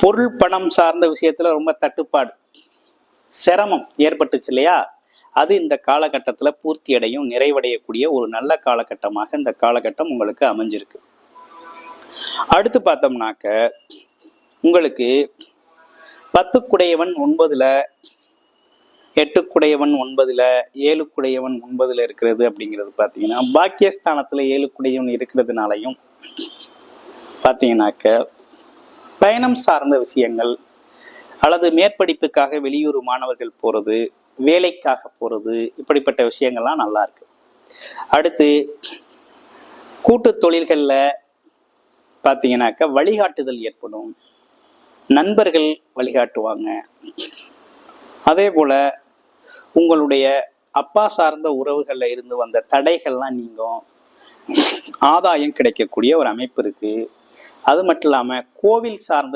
பொருள் பணம் சார்ந்த விஷயத்துல ரொம்ப தட்டுப்பாடு. சிரமம் ஏற்பட்டுச்சு இல்லையா? அது இந்த காலகட்டத்தில் பூர்த்தி அடையும் நிறைவடையக்கூடிய ஒரு நல்ல காலகட்டமாக இந்த காலகட்டம் உங்களுக்கு அமைஞ்சிருக்கு. அடுத்து பார்த்தோம்னாக்க உங்களுக்கு பத்துக்குடையவன் ஒன்பதுல எட்டுக்குடையவன் ஒன்பதுல ஏழுக்குடையவன் ஒன்பதுல இருக்கிறது அப்படிங்கிறது பார்த்தீங்கன்னா பாக்கியஸ்தானத்தில் ஏழுக்குடையவன் இருக்கிறதுனாலையும் பார்த்தீங்கன்னாக்க பயணம் சார்ந்த விஷயங்கள் அல்லது மேற்படிப்புக்காக வெளியூர் மாணவர்கள் போகிறது வேலைக்காக போகிறது இப்படிப்பட்ட விஷயங்கள்லாம் நல்லா இருக்கு. அடுத்து கூட்டு தொழில்களில் பார்த்தீங்கன்னாக்கா வழிகாட்டுதல் ஏற்படும். நண்பர்கள் வழிகாட்டுவாங்க. அதே போல் உங்களுடைய அப்பா சார்ந்த உறவுகளில் இருந்து வந்த தடைகள்லாம் நீங்கும். ஆதாயம் கிடைக்கக்கூடிய ஒரு அமைப்பு இருக்குது அது மட்டும் இல்லாமல் கோவில் சார்ந்த